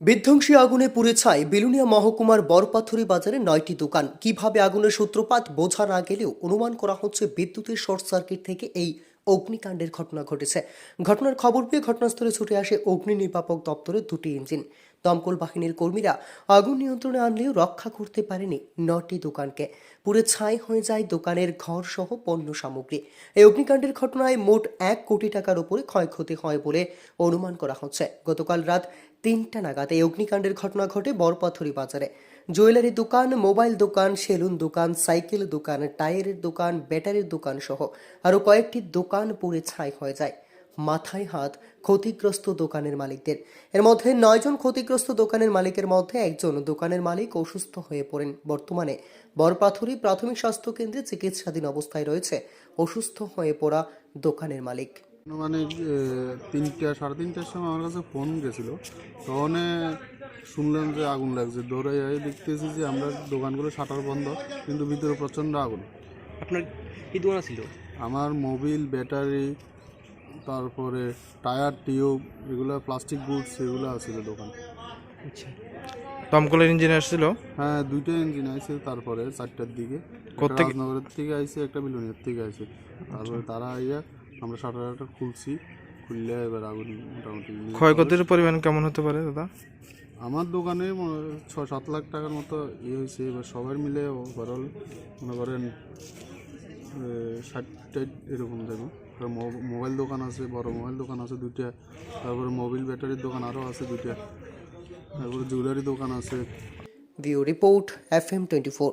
বিধ্বংসী আগুনে পুড়ে ছাই বেলুনিয়া মহকুমার বরপাথরি বাজারে নয়টি দোকান। কীভাবে আগুনের সূত্রপাত বোঝা না গেলেও অনুমান করা হচ্ছে বিদ্যুতের শর্ট সার্কিট থেকে এই অগ্নিকাণ্ডের ঘটনা ঘটেছে। ঘটনার খবর পেয়ে ঘটনাস্থলে ছুটে আসে অগ্নি নির্বাপক দপ্তরের দুটি ইঞ্জিন। দমকল বাহিনীর কর্মীরা আগুন নিয়ন্ত্রণে আনলেও রক্ষা করতে পারেনি নটি দোকানকে। পুরে ছাই হয়ে যায় দোকানের ঘর সহ পণ্য সামগ্রী। এই অগ্নিকাণ্ডের ঘটনায় মোট এক কোটি টাকার উপরে ক্ষয়ক্ষতি হয় বলে অনুমান করা হচ্ছে। গতকাল রাত তিনটা নাগাদ এই অগ্নিকাণ্ডের ঘটনা ঘটে বরপাথরি বাজারে। জুয়েলারি দোকান, মোবাইল দোকান, সেলুন দোকান, সাইকেল দোকান, টায়ারের দোকান, ব্যাটারির দোকান সহ আরও কয়েকটি দোকান পুড়ে ছাই হয়ে যায়। মাথায় হাত ক্ষতিগ্রস্ত দোকানের মালিকদের। এর মধ্যে নয়জন ক্ষতিগ্রস্ত দোকানের মালিকের মধ্যে একজন দোকানের মালিক অসুস্থ হয়ে পড়েন। বর্তমানে বরপাথরি প্রাথমিক স্বাস্থ্য কেন্দ্রে চিকিৎসাধীন অবস্থায় রয়েছে অসুস্থ হয়ে পড়া দোকানের মালিক। মানে তিনটা সাড়ে তিনটার সময় আমার কাছে ফোন গেছিল। তখন শুনলাম যে আগুন লাগছে। দৌড়ে যাই দেখতেছি যে আমরা দোকানগুলো শাটার বন্ধ কিন্তু ভিতরে প্রচণ্ড আগুন। আপনার কি দোকান ছিল? আমার মোবিল ব্যাটারি তারপরে টায়ার টিউব এগুলো প্লাস্টিক গুডস এগুলো আছিল দোকান। আচ্ছা। দমকলের ইঞ্জিন আসছিল? হ্যাঁ দুইটা ইঞ্জিন আছে তারপরে চারটার দিকে? রাজনগরের থেকে আইছে একটা বিলুনিয়ার থেকে আইছে। তারপরে তারা আইয়া আমরা শাটার টাটার খুলছি খুললে এবার আগুন মোটামুটি ক্ষয়ক্ষতির পরিমাণ কেমন হতে পারে দাদা? আমার দোকানে ছ সাত লাখ টাকার মতো ইয়ে হয়েছে এবার সবাই মিলে ওভারঅল মনে করেন ষাট টাইট এরকম দেখুন মোবাইল দোকান আছে, বড় মোবাইল দোকান আছে দুইটা। তারপরে মোবিল ব্যাটারির দোকান আরও আছে দুইটা। তারপরে জুয়েলারি দোকান আছে। View report F M twenty four.